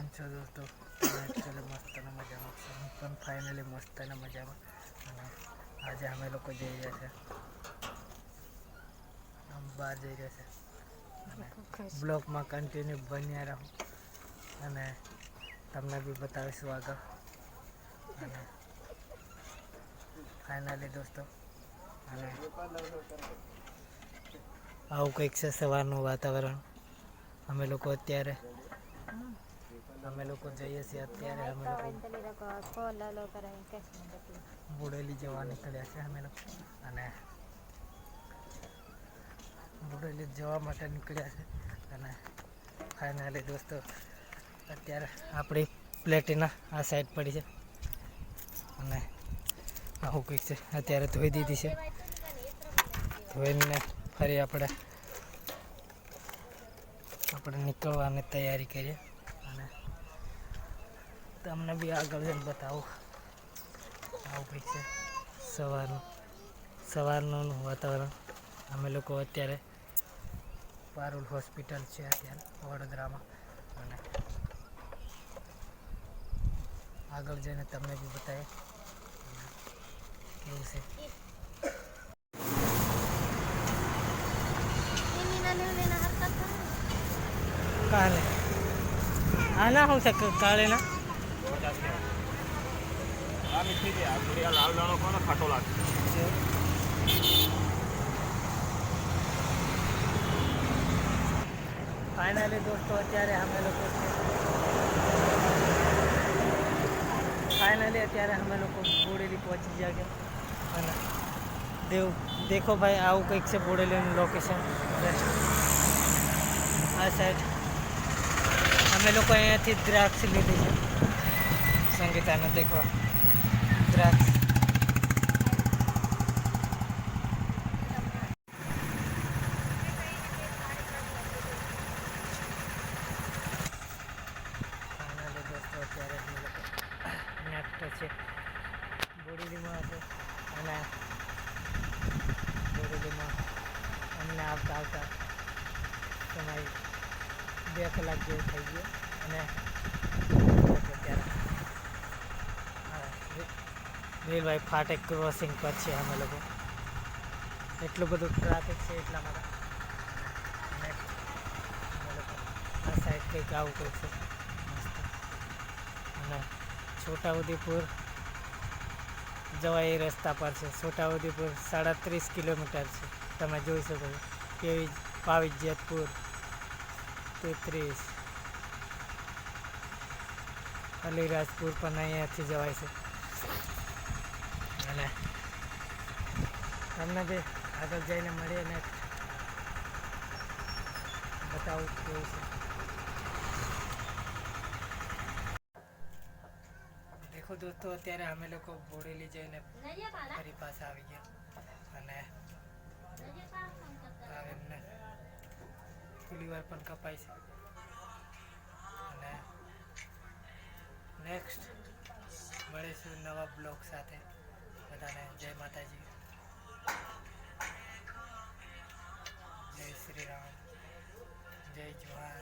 કેમ છો દોસ્તો એકચ્યુઅલી મસ્તના મજામાં હું પણ ફાઇનલી મસ્તના મજામાં અને આજે અમે લોકો જઈ રહ્યા છે આમ બહાર જઈ રહ્યા છે અને બ્લોગમાં કન્ટિન્યુ બન્યા રહો અને તમને બી બતાવીશું આગળ અને ફાઇનલી દોસ્તો અને આવું કંઈક છે સવારનું વાતાવરણ અમે લોકો અત્યારે અમે લોકો જઈએ છીએ અત્યારે અમે લોકો બુડેલી જવા નીકળ્યા છે અમે લોકો. અને બુડેલી જવા માટે નીકળ્યા છે. અને ફાઇનલી દોસ્તો, અત્યારે આપણી પ્લેટિના આ સાઈડ પડી છે. અને આવું કંઈક છે. અત્યારે ધોઈ દીધી છે. ધોઈને ફરી આપણે આપણે નીકળવાની તૈયારી કરીએ. તમને બી આગળ જઈને બતાવું. આવું કંઈક છે. સવારનું સવારનું વાતાવરણ. અમે લોકો અત્યારે પારુલ હોસ્પિટલ છે અત્યારે, વડોદરામાં. અને આગળ જઈને તમને બી બતાવે કેવું છે? કાલે. આના શું છે? કાલે લાલ દાણો કોનો ખાટો લાગે ફાઇનલી દોસ્તો અત્યારે અમે લોકો ફાઇનલી અત્યારે અમે લોકો બોડેલી પહોંચી ગયા અને દેવ, દેખો ભાઈ, આવું કંઈક છે બોડેલીનું લોકેશન આ સાઈડ અમે લોકો અહીંયાથી દ્રાક્ષ લીધી છે. સંગીતાને દેખવા. ગુજરાત. છે. બોડેલીમાં છે અને બોડેલીમાં અમને આવતા આવતા સમય બે કલાક જેવું થઈ ગયું. અને અત્યારે વેલભાઈ ફાટેક ક્રોસિંગ પર છે અમે લોકો. એટલું બધું ટ્રાફિક છે એટલા માટે. આ સાઈડ કંઈક આવું કંઈક છે. અને છોટાઉદેપુર જવાય એ રસ્તા પર છે. છોટાઉદેપુર સાડત્રીસ કિલોમીટર છે. તમે જોઈ શકો છો. કેવી બાવીસ જેતપુર તેત્રીસ. અલીરાજપુર પણ અહીંયાથી જવાય છે. અને તમને બી આગળ જઈને મળીએ ને બતાવું કેવું છે. દેખો દોસ્તો, અત્યારે અમે લોકો બોડેલી જઈને ફરી પાસે આવી ગયા. અને એમને થોડી વાર પણ કપાય છે. અને નેક્સ્ટ મળીશું નવા બ્લોગ સાથે. બધાને જય માતાજી. જય શ્રી રામ જય જુહાર.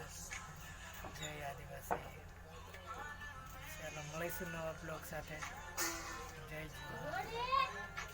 જય આદિવાસી. ચાલો મળીશું નવા બ્લોગ સાથે. જય જવાન